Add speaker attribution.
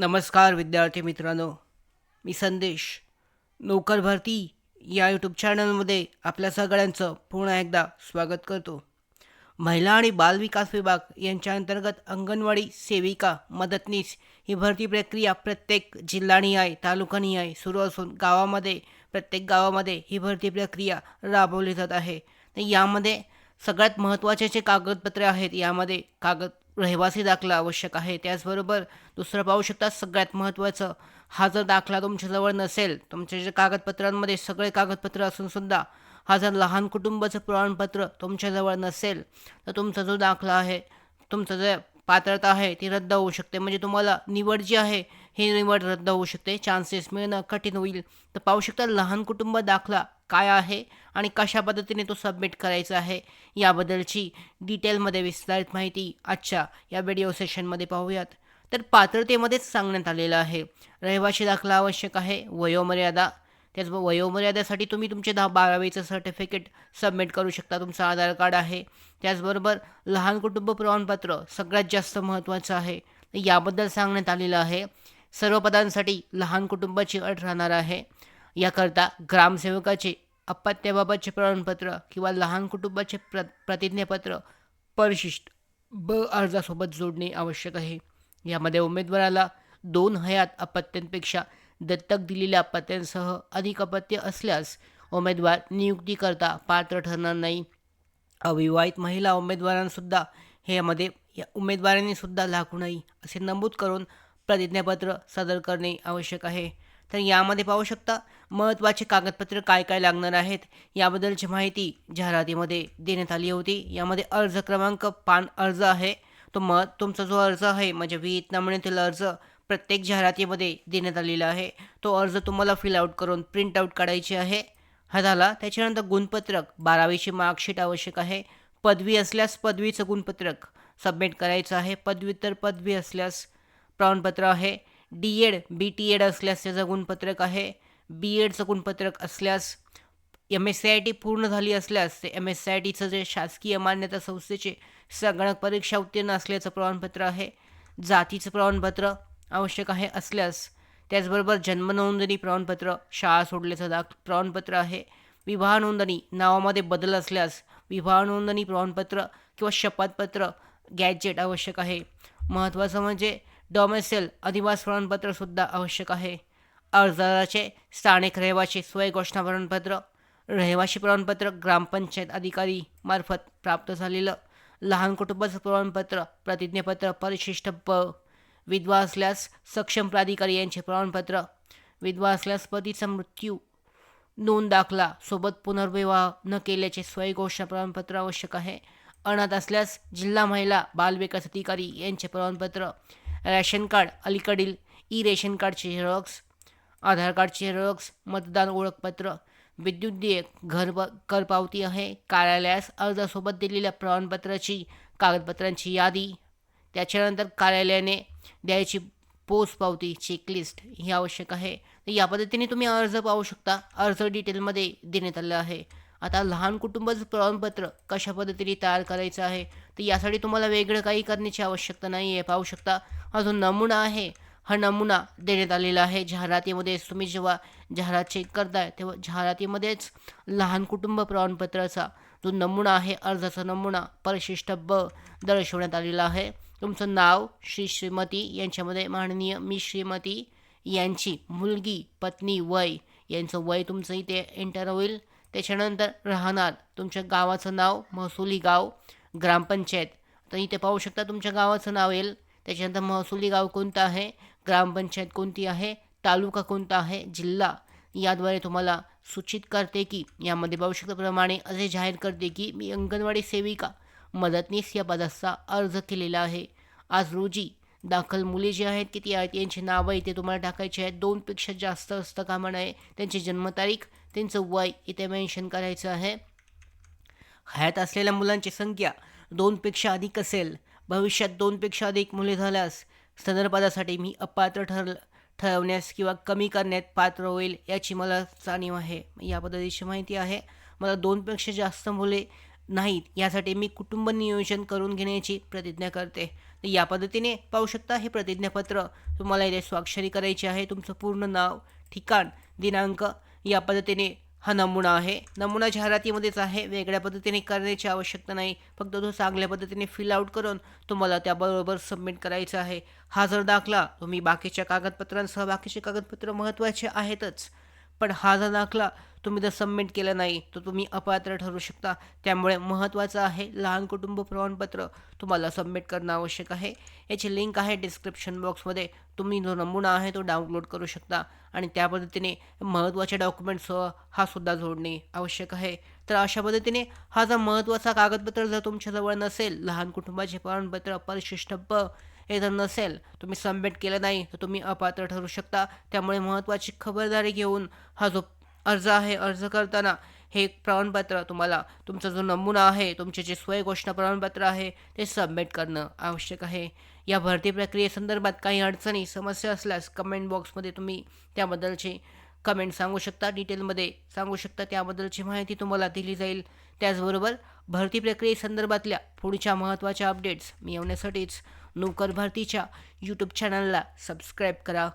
Speaker 1: नमस्कार विद्यार्थी मित्रांनो. मी संदेश. नोकर भरती या यूट्यूब चॅनलमध्ये आपल्या सगळ्यांचं पुन्हा एकदा स्वागत करतो. महिला आणि बालविकास विभाग यांच्या अंतर्गत अंगणवाडी सेविका मदतनीस ही भरती प्रक्रिया प्रत्येक जिल्हानिहाय तालुकानिहाय सुरू असून गावामध्ये प्रत्येक गावामध्ये ही भरती प्रक्रिया राबवली जात आहे. तर यामध्ये सगळ्यात महत्त्वाचे जे कागदपत्रे आहेत यामध्ये कागद रहिवासी दाखला आवश्यक आहे. त्याचबरोबर दुसरं पाहू शकता सगळ्यात महत्त्वाचं हा जर दाखला तुमच्याजवळ नसेल तुमच्या जे कागदपत्रांमध्ये सगळे कागदपत्र असूनसुद्धा हा जर लहान कुटुंबाचं प्रमाणपत्र तुमच्याजवळ नसेल तर तुमचा जो दाखला आहे तुमचं जे पात्रता आहे ती रद्द होऊ शकते. म्हणजे तुम्हाला निवड जी आहे ही निवड रद्द होऊ शकते. चान्सेस मिळणं कठीण होईल. तर पाहू शकता लहान कुटुंब दाखला काय आहे? आणि कशा पद्धतीने तो सबमिट करायचा आहे याबद्दलची डिटेलमध्ये विस्तारित माहिती आजच्या या व्हिडिओ सेशनमध्ये पाहूयात. तर पात्रतेमध्येच सांगण्यात आलेलं आहे रहिवाशी दाखला आवश्यक आहे वयोमर्यादा. त्याचबरोबर वयोमर्यादेसाठी तुम्ही तुमचे दहा बारावीचं सर्टिफिकेट सबमिट करू शकता तुमचं आधार कार्ड आहे. त्याचबरोबर लहान कुटुंब प्रमाणपत्र सगळ्यात जास्त महत्त्वाचं आहे. याबद्दल सांगण्यात आलेलं आहे सर्व पदांसाठी लहान कुटुंबाची अट राहणार आहे. याकरता ग्रामसेवकाचे अपत्याबाबतचे प्रमाणपत्र किंवा लहान कुटुंबाचे प्र प्रतिज्ञापत्र परिशिष्ट ब अर्जासोबत जोडणे आवश्यक आहे. यामध्ये उमेदवाराला दोन हयात अपत्यांपेक्षा दत्तक दिलेल्या अपत्यांसह अधिक अपत्य असल्यास उमेदवार नियुक्तीकरता पात्र ठरणार नाही. अविवाहित महिला उमेदवारांसुद्धा हे यामध्ये या उमेदवारांनीसुद्धा लागू नाही असे नमूद करून प्रतिज्ञापत्र सादर करणे आवश्यक आहे. तर यामध्ये पाहू शकता महत्त्वाचे कागदपत्र काय काय लागणार आहेत याबद्दलची माहिती जाहिरातीमध्ये देण्यात आली होती. यामध्ये अर्ज क्रमांक पान अर्ज आहे. तो मत तुमचा जो अर्ज आहे म्हणजे वीत नमुन्यातील अर्ज प्रत्येक जाहिरातीमध्ये देण्यात आलेला आहे. तो अर्ज तुम्हाला फिल आउट करून प्रिंट आउट काढायची आहे. हा झाला. त्याच्यानंतर गुणपत्रक. बारावीची मार्कशीट आवश्यक आहे. पदवी असल्यास पदवीचं गुणपत्रक सबमिट करायचं आहे. पदव्युत्तर पदवी असल्यास प्रमाणपत्र आहे. D Ed B T Ed असल्यास त्याचं गुणपत्रक आहे. बी एडचं गुणपत्रक असल्यास M S C I T पूर्ण झाली असल्यास ते एम एस सी आय टीचं जे शासकीय मान्यता संस्थेचे संगणक परीक्षा उत्तीर्ण असल्याचं प्रमाणपत्र आहे. जातीचं प्रमाणपत्र आवश्यक आहे असल्यास त्याचबरोबर जन्म नोंदणी प्रमाणपत्र शाळा सोडल्याचं दाख प्रमाणपत्र आहे. विवाह नोंदणी नावामध्ये बदल असल्यास विवाह नोंदणी प्रमाणपत्र किंवा शपथपत्र गॅजेट आवश्यक आहे. महत्त्वाचं म्हणजे डॉमेसेल अधिवास प्रमाणपत्रसुद्धा आवश्यक आहे. अर्जदाराचे स्थानिक रहिवासी स्वय घोषणा प्रमाणपत्र रहिवासी प्रमाणपत्र ग्रामपंचायत अधिकारी मार्फत प्राप्त झालेलं लहान कुटुंबाचं प्रमाणपत्र प्रतिज्ञापत्र परिशिष्ट प विधवा असल्यास सक्षम प्राधिकारी यांचे प्रमाणपत्र विधवा असल्यास पतीचा मृत्यू नोंद दाखला सोबत पुनर्विवाह न केल्याचे स्वयंघोषणा प्रमाणपत्र आवश्यक आहे. अनाथ असल्यास जिल्हा महिला बालविकास अधिकारी यांचे प्रमाणपत्र रॅशन कार्ड अलीकडील ई रेशन कार्डचे झेरॉक्स आधार कार्डचे झेरॉक्स मतदान ओळखपत्र विद्युत देयक घर कर पावती आहे कार्यालयास अर्जासोबत दिलेल्या प्रमाणपत्राची कागदपत्रांची यादी त्याच्यानंतर कार्यालयाने द्यायची पोस्ट पावती चेकलिस्ट ही आवश्यक आहे. तर या पद्धतीने तुम्ही अर्ज पाहू शकता. अर्ज डिटेलमध्ये देण्यात आलं आहे. आता लहान कुटुंबाचं प्रमाणपत्र कशा पद्धतीने तयार करायचं आहे? तर यासाठी तुम्हाला वेगळं काही करण्याची आवश्यकता नाही आहे पाहू शकता हा जो नमुना आहे हा नमुना देण्यात आलेला आहे. जाहिरातीमध्येच तुम्ही जेव्हा जाहिरात चेक करताय तेव्हा जाहिरातीमध्येच लहान कुटुंब प्रमाणपत्राचा जो नमुना आहे अर्जाचा नमुना परिशिष्ट ब दर्शवण्यात आलेला आहे. तुमचं नाव श्री श्रीमती यांच्यामध्ये माननीय मी श्रीमती यांची मुलगी पत्नी वय यांचं वय तुमचं इथे एंटर होईल. त्याच्यानंतर राहणार तुमच्या गावाचं नाव महसुली गाव. ग्रामपंचायत. तर इथे पाहू शकता तुमच्या गावाचं नाव येईल. त्याच्यानंतर महसुली गाव कोणतं आहे? ग्रामपंचायत कोणती आहे? तालुका कोणता आहे? जिल्हा. याद्वारे तुम्हाला सूचित करते की यामध्ये पाहू शकताप्रमाणे असे जाहीर करते की मी अंगणवाडी सेविका मदतनीस या पदाचा अर्ज केलेला आहे. आज रोजी दाखल मुली जी आहेत किती आहेत यांची नावं इथे तुम्हाला टाकायची आहेत. दोनपेक्षा जास्त असतं कामा नये त्यांची जन्मतारीख त्यांचं वय इथे मेन्शन करायचं आहे. हयात असलेल्या मुलांची संख्या दोनपेक्षा अधिक असेल भविष्यात दोनपेक्षा अधिक मुले झाल्यास सदर पदासाठी मी अपात्र ठरल ठरवण्यास किंवा कमी करण्यात पात्र होईल याची मला जाणीव आहे. या पद्धतीची माहिती आहे. मला दोनपेक्षा जास्त मुले नाहीत यासाठी मी कुटुंब नियोजन करून घेण्याची प्रतिज्ञा करते. तर या पद्धतीने पाहू शकता हे प्रतिज्ञापत्र तुम्हाला इथे स्वाक्षरी करायची आहे. तुमचं पूर्ण नाव ठिकाण दिनांक या पद्धतीने हा नमुना आहे. नमुना जाहिरातीमध्येच आहे. वेगळ्या पद्धतीने करण्याची आवश्यकता नाही. फक्त तो चांगल्या पद्धतीने फिल आउट करून तुम्हाला त्याबरोबर सबमिट करायचा आहे. हा जर दाखला तुम्ही बाकीच्या कागदपत्रांसह बाकीचे कागदपत्र महत्त्वाचे आहेतच. पण हा जर दाखला तुम्ही जर सबमिट केलं नाही तर तुम्ही अपात्र ठरू शकता. त्यामुळे महत्त्वाचं आहे लहान कुटुंब प्रमाणपत्र तुम्हाला सबमिट करणं आवश्यक आहे. याची लिंक आहे डिस्क्रिप्शन बॉक्समध्ये तुम्ही जो नमुना आहे तो डाउनलोड करू शकता आणि त्या पद्धतीने महत्त्वाच्या डॉक्युमेंट्ससह हा सुद्धा जोडणे आवश्यक आहे. तर अशा पद्धतीने हा जर महत्त्वाचा कागदपत्र जर तुमच्याजवळ नसेल लहान कुटुंबाचे प्रमाणपत्र परिशिष्ट प हे जर नसेल. तुम्ही सबमिट केलं नाही तर तुम्ही अपात्र ठरू शकता. त्यामुळे महत्त्वाची खबरदारी घेऊन हा जो अर्ज आहे अर्ज करताना हे प्रमाणपत्र तुम्हाला तुमचा जो नमुना आहे तुमचे जे स्वय घोषणा प्रमाणपत्र आहे ते सबमिट करणं आवश्यक आहे. या भरती प्रक्रियेसंदर्भात काही अडचणी समस्या असल्यास कमेंट बॉक्समध्ये तुम्ही त्याबद्दलची कमेंट सांगू शकता. डिटेलमध्ये सांगू शकता. त्याबद्दलची माहिती तुम्हाला दिली जाईल. त्याचबरोबर भरती प्रक्रियेसंदर्भातल्या पुढच्या महत्त्वाच्या अपडेट्स मिळवण्यासाठीच नोकर भारतीच्या यूट्यूब चॅनलला सबस्क्राईब करा.